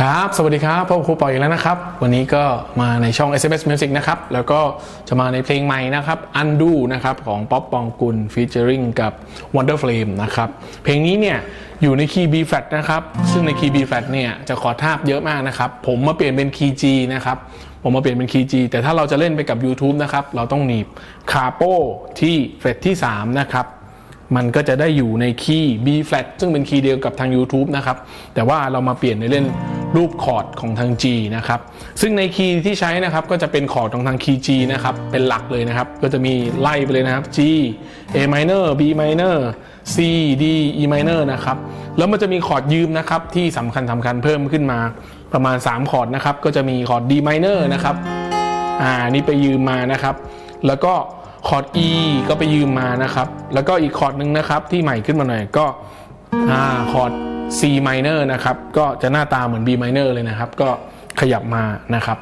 ครับ สวัสดีครับพบกับครูปอยอีกแล้วนะครับ วันนี้ก็มาในช่อง SMS Music นะครับ แล้วก็จะมาในเพลงใหม่นะครับ Undo นะครับ ของป๊อปปองกุล featuring กับ Wonder Flame นะครับ เพลงนี้เนี่ย อยู่ในคีย์ B flat นะครับ ซึ่งในคีย์ B flat เนี่ย จะขอทาบเยอะมากนะครับ ผมมาเปลี่ยนเป็นคีย์ G นะครับ ผมมาเปลี่ยนเป็นคีย์ G แต่ถ้าเราจะเล่นไปกับ YouTube นะครับ เราต้องหนีบคาโปที่เฟรตที่ 3 นะครับมันก็จะได้อยู่ในคีย์ B flat ซึ่งเป็นคีย์เดียวกับทาง YouTube นะครับ แต่ว่าเรามาเปลี่ยนในเล่น รูปคอร์ดของทาง G นะครับ ซึ่งในคีย์ที่ใช้นะครับก็จะเป็นคอร์ดของทางคีย์ G นะครับ เป็นหลักเลยนะครับ ก็จะมีไล่ไปเลยนะครับ G A minor B minor C D E minor นะครับ แล้วมันจะมีคอร์ดยืมนะครับที่สำคัญสำคัญเพิ่มขึ้นมาประมาณ 3 คอร์ดนะครับ ก็จะมีคอร์ด D minor นะครับ อ่า นี่ไปยืมมานะครับ แล้วก็คอร์ด E ก็ไปยืมมานะครับ แล้วก็อีกคอร์ดหนึ่งนะครับที่ใหม่ขึ้นมาหน่อยก็ อ่า คอร์ด C minor นะครับก็จะหน้าตาเหมือน B minor เลยนะครับ ก็ขยับมานะครับ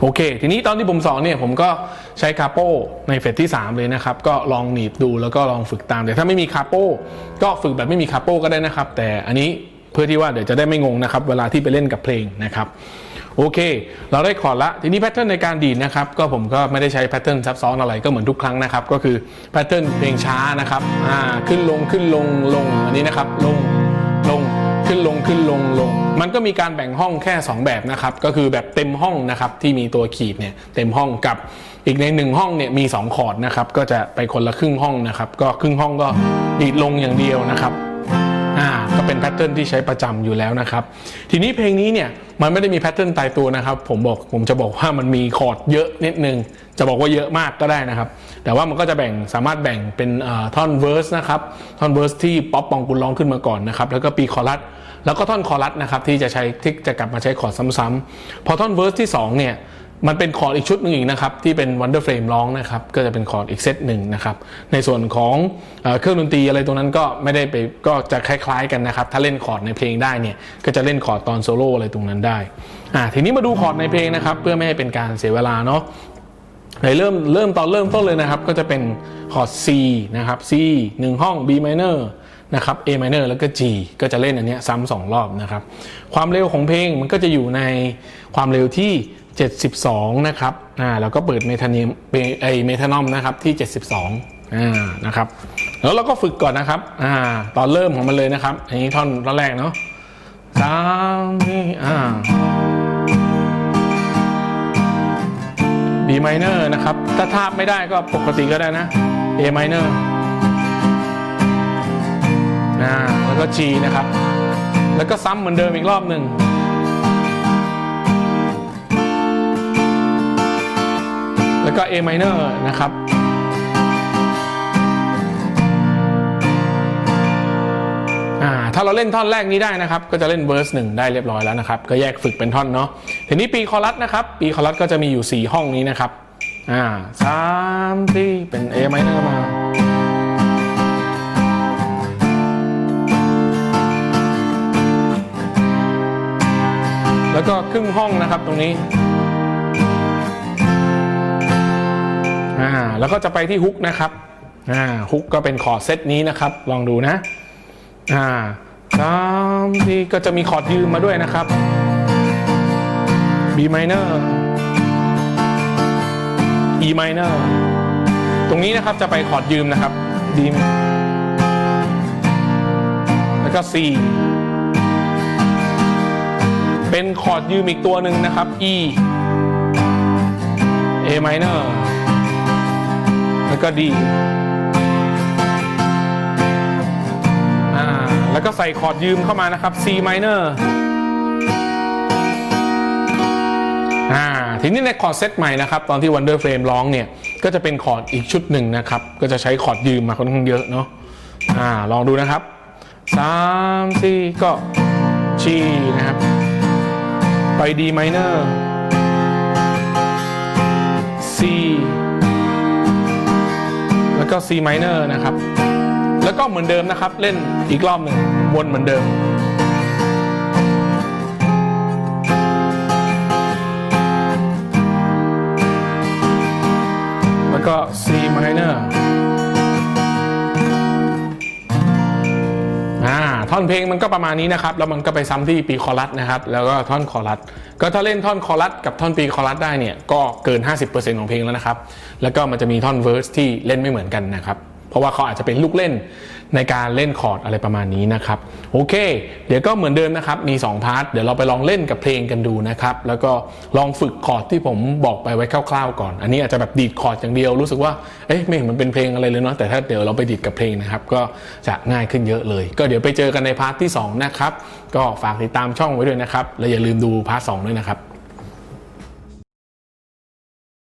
โอเค ทีนี้ตอนที่ผมสอนเนี่ยผมก็ใช้คาโปในเฟสที่ 3 เลยนะครับ ก็ลองหนีบดูแล้วก็ลองฝึกตาม แต่ถ้าไม่มีคาโปก็ฝึกแบบไม่มีคาโปก็ได้นะครับ แต่อันนี้เพื่อที่ว่าเดี๋ยวจะได้ไม่งงนะครับ เวลาที่ไปเล่นกับเพลงนะครับ โอเค เราได้คอร์ดละ ทีนี้แพทเทิร์นในการดีดนะครับ ก็ผมก็ไม่ได้ใช้แพทเทิร์นซับซ้อนอะไรก็เหมือนทุกครั้งนะครับ ก็คือแพทเทิร์นเพลงช้านะครับอ่าขึ้นลงขึ้นลงลงอันนี้นะครับลง ลงขึ้นลงลง มันก็มีการแบ่งห้องแค่ 2 แบบนะครับก็คือแบบเต็มห้องนะครับที่มีตัวขีดเนี่ยเต็มห้องกับอีกในหนึ่งห้องเนี่ยมี 2 คอร์ดนะครับก็จะไปคนละครึ่งห้องนะครับก็ครึ่งห้องก็ดีดลงอย่างเดียวนะครับ ก็เป็นแพทเทิร์นที่ใช้ประจำอยู่แล้วนะครับ ทีนี้เพลงนี้เนี่ยมันไม่ได้มีแพทเทิร์นตายตัวนะครับ ผมบอกผมจะบอกว่ามันมีคอร์ดเยอะนิดนึง จะบอกว่าเยอะมากก็ได้นะครับ แต่ว่ามันก็จะแบ่งสามารถแบ่งเป็นท่อนเวอร์สนะครับ ท่อนเวอร์สที่ป๊อปปองกุลร้องขึ้นมาก่อนนะครับ แล้วก็ปีคอรัส แล้วก็ท่อนคอรัสนะครับที่จะใช้ที่จะกลับมาใช้คอร์ดซ้ำๆพอท่อนเวอร์สที่สองเนี่ย มันเป็นคอร์ดอีกชุดหนึ่งอีกนะครับ ที่เป็น Wonder Frame ร้องนะครับ ก็จะเป็นคอร์ดอีกเซตหนึ่งนะครับ ในส่วนของเครื่องดนตรีอะไรตรงนั้นก็ไม่ได้ไปก็จะคล้ายๆกันนะครับ ถ้าเล่นคอร์ดในเพลงได้เนี่ย ก็จะเล่นคอร์ดตอนโซโล่อะไรตรงนั้นได้อ่าทีนี้มาดูคอร์ดในเพลงนะครับ เพื่อไม่ให้เป็นการเสียเวลาเนาะในเริ่มเริ่มตอนเริ่มต้นเลยนะครับ ก็จะเป็นคอร์ด C นะครับ C 1 ห้อง B minor นะครับ A minor แล้วก็ G ก็จะเล่นอันเนี้ยซ้ำสองรอบนะครับ ความเร็วของเพลงมันก็จะอยู่ในความเร็วที่ 72 นะครับอ่าแล้วก็เปิดเมทานิมไอเมทานอมนะครับที่ 72อ่านะครับแล้วเราก็ฝึกก่อนนะครับอ่าตอนเริ่มของมันเลยนะครับ อันนี้ท่อนท่อนแรกเนาะสามนี่อ่า B minor นะครับ ถ้าทาบไม่ได้ก็ปกติก็ได้นะ A minor อ่าแล้วก็ G นะครับ แล้วก็ซ้ำเหมือนเดิมอีกรอบหนึ่ง แล้วก็ A minor นะครับอ่าถ้าเราเล่นท่อนแรกนี้ได้นะครับ ก็จะเล่นเวอร์สหนึ่งได้เรียบร้อยแล้วนะครับ ก็แยกฝึกเป็นท่อนเนาะทีนี้ปีคอรัสนะครับ ปีคอรัสก็จะมีอยู่ 4 ห้องนี้นะครับอ่าสามสี่เป็น A minor มาแล้วก็ครึ่งห้องนะครับตรงนี้ อ่าแล้วก็จะไปที่ฮุกนะครับอ่าฮุกก็เป็นคอร์ดเซตนี้นะครับ ลองดูนะอ่าสามสี่ก็จะมีคอร์ดยืมมาด้วยนะครับ B minor E minor ตรงนี้นะครับจะไปคอร์ดยืมนะครับ D แล้วก็ C เป็นคอร์ดยืมอีกตัวหนึ่งนะครับ E A minor แล้วก็ D อ่าแล้วก็ใส่คอร์ดยืมเข้ามานะครับ C minor อ่าทีนี้ในคอร์ดเซตใหม่นะครับ ตอนที่ Wonder Frame ร้องเนี่ย ก็จะเป็นคอร์ดอีกชุดหนึ่งนะครับ ก็จะใช้คอร์ดยืมมาค่อนข้างเยอะเนาะอ่าลองดูนะครับสามสี่ก็ G นะครับ ไป D minor C ก็ C minor นะครับ แล้วก็เหมือนเดิมนะครับ เล่นอีกรอบหนึ่งวนเหมือนเดิมแล้วก็ C minor ท่อนเพลงมันก็ประมาณนี้นะครับ แล้วมันก็ไปซ้ำที่ปีคอรัสนะครับ แล้วก็ท่อนคอรัส ก็ถ้าเล่นท่อนคอรัสกับท่อนปีคอรัสได้เนี่ย ก็เกิน 50%ของเพลงแล้วนะครับ แล้วก็มันจะมีท่อนเวอร์สที่เล่นไม่เหมือนกันนะครับ เพราะว่าเขาอาจจะเป็นลูกเล่นในการเล่นคอร์ดอะไรประมาณนี้นะครับโอเค เดี๋ยวก็เหมือนเดิมนะครับมี 2 พาร์ทเดี๋ยวเราไปลองเล่นกับเพลงกันดูนะครับแล้วก็ลองฝึกคอร์ดที่ผมบอกไปไว้คร่าวๆก่อน อันนี้อาจจะแบบดีดคอร์ดอย่างเดียวรู้สึกว่าเอ๊ะไม่เห็นมันเป็นเพลงอะไรเลยเนาะแต่ถ้าเดี๋ยวเราไปดีดกับเพลงนะครับก็จะง่ายขึ้นเยอะเลย ก็เดี๋ยวไปเจอกันในพาร์ทที่สองนะครับก็ฝากติดตามช่องไว้ด้วยนะครับและอย่าลืมดูพาร์ทสองด้วยนะครับ